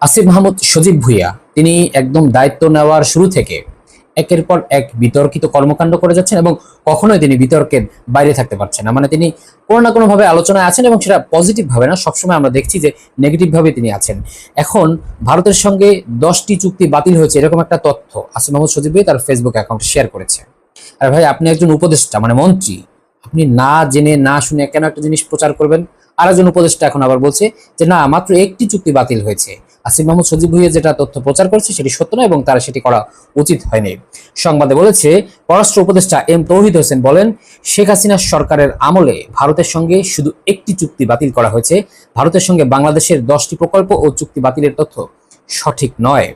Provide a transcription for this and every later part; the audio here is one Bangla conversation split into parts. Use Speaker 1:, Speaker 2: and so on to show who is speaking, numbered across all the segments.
Speaker 1: আসিফ মাহমুদ সজীব ভুইয়া। তিনি একদম দায়িত্ব নেওয়ার শুরু থেকে একের পর এক বিতর্কিত কর্মকাণ্ড করে যাচ্ছেন এবং কখনোই তিনি বিতর্কের বাইরে থাকতে পারছেন না। মানে তিনি কোনো না কোনোভাবে আলোচনায় আছেন এবং সেটা পজিটিভভাবে না, সবসময় আমরা দেখছি যে নেগেটিভভাবে তিনি আছেন। এখন ভারতের সঙ্গে দশটি চুক্তি বাতিল হয়েছে, এরকম একটা তথ্য আসিফ মাহমুদ সজীব ভুইয়া তার ফেসবুক অ্যাকাউন্টে শেয়ার করেছে। আর ভাই, আপনি একজন উপদেষ্টা মানে মন্ত্রী, আপনি না জেনে, না শুনে কেন একটা জিনিস প্রচার করবেন? আর একজন উপদেষ্টা এখন আবার বলছে যে, না, মাত্র একটি চুক্তি বাতিল হয়েছে। আসিফ মাহমুদ সজীব ভুইয়া যেটা তথ্য প্রচার করছে সেটি সত্য নয় এবং তারা সেটি করা উচিত হয়নি। সংবাদে বলেছে, পররাষ্ট্র উপদেষ্টা এম তৌহিদ হোসেন বলেন, শেখ হাসিনা সরকারের আমলে ভারতের সঙ্গে শুধু একটি চুক্তি বাতিল করা হয়েছে। ভারতের সঙ্গে বাংলাদেশের দশটি প্রকল্প ও চুক্তি বাতিলের তথ্য সঠিক নয়।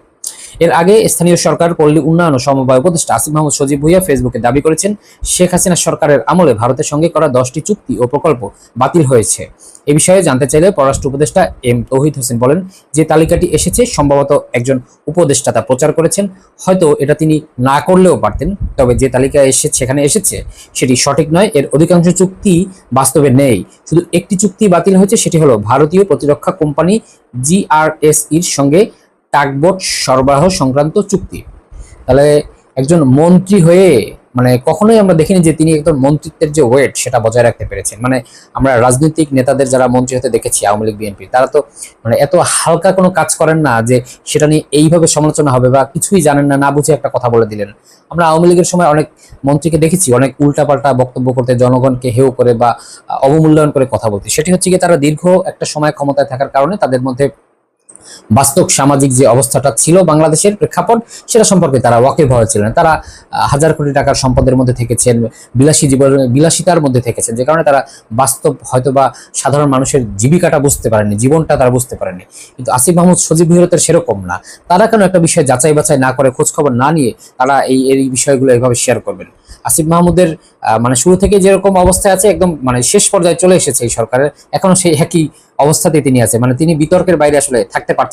Speaker 1: এর আগে স্থানীয় সরকার পল্লী উন্নয়ন ও সমবায় উপদেষ্টা আসিফ মাহমুদ সজীব ভুইয়া ফেসবুকে দাবি করেছেন, শেখ হাসিনা সরকারের আমলে ভারতের সঙ্গে করা দশটি চুক্তি ও প্রকল্প বাতিল হয়েছে। এ বিষয়ে জানতে চাইলে পররাষ্ট্র উপদেষ্টা এম তৌহিদ হোসেন বলেন যে তালিকাটি এসেছে, সম্ভবত একজন উপদেষ্টা তা প্রচার করেছেন। হয়তো এটা তিনি না করলেও পারতেন, তবে যে তালিকা এসেছে সেখানে এসেছে, সেটি সঠিক নয়। এর অধিকাংশ চুক্তি বাস্তবে নেই। শুধু একটি চুক্তি বাতিল হয়েছে, সেটি হলো ভারতীয় প্রতিরক্ষা কোম্পানি জিআরএসইর সঙ্গে টাকবোট সরবরাহ সংক্রান্ত চুক্তি। তাহলে একজন মন্ত্রী হয়ে মানে কখনোই আমরা দেখিনি যে তিনি একদম মন্ত্রিত্বের যে ওয়েট সেটা বজায় রাখতে পেরেছেন। মানে আমরা রাজনৈতিক নেতাদের যারা মন্ত্রী হতে দেখেছি, আওয়ামী লীগ, বিএনপি, তারা তো মানে এত হালকা কোনো কাজ করেন না যে সেটা নিয়ে এইভাবে সমালোচনা হবে বা কিছুই জানেন না না বুঝে একটা কথা বলে দিলেন। আমরা আওয়ামী লীগের সময় অনেক মন্ত্রীকে দেখেছি, অনেক উল্টাপাল্টা বক্তব্য করতে, জনগণকে হেও করে বা অবমূল্যায়ন করে কথা বলতে। সেটি হচ্ছে কি তারা দীর্ঘ একটা সময় ক্ষমতায় থাকার কারণে তাদের মধ্যে বাস্তব সামাজিক যে অবস্থাটা ছিল বাংলাদেশের প্রেক্ষাপট, সেটা সম্পর্কে তারা ওয়াকিফ হয়েছিলেন তারা হাজার কোটি টাকার সম্পদের মধ্যে থেকেছেন, বিলাসী জীবন, বিলাসিতার মধ্যে থেকেছেন, যে কারণে তারা বাস্তব হয়তো বা সাধারণ মানুষের জীবিকাটা বুঝতে পারেনি জীবনটা তারা বুঝতে পারেনি কিন্তু আসিফ মাহমুদ সজীব ভুইয়াতের সেরকম না। তারা কেন একটা বিষয় যাচাই বাছাই না করে খোঁজ খবর না নিয়ে তারা এই এই বিষয়গুলো এইভাবে শেয়ার করবেন? আসিফ মাহমুদের মানে শুরু থেকে যেরকম অবস্থায় আছে, একদম মানে শেষ পর্যায়ে চলে এসেছে এই সরকারের। এখনও সেই একই অবস্থাতেই তিনি আছে মানে তিনি বিতর্কের বাইরে আসলে থাকতে পারছেন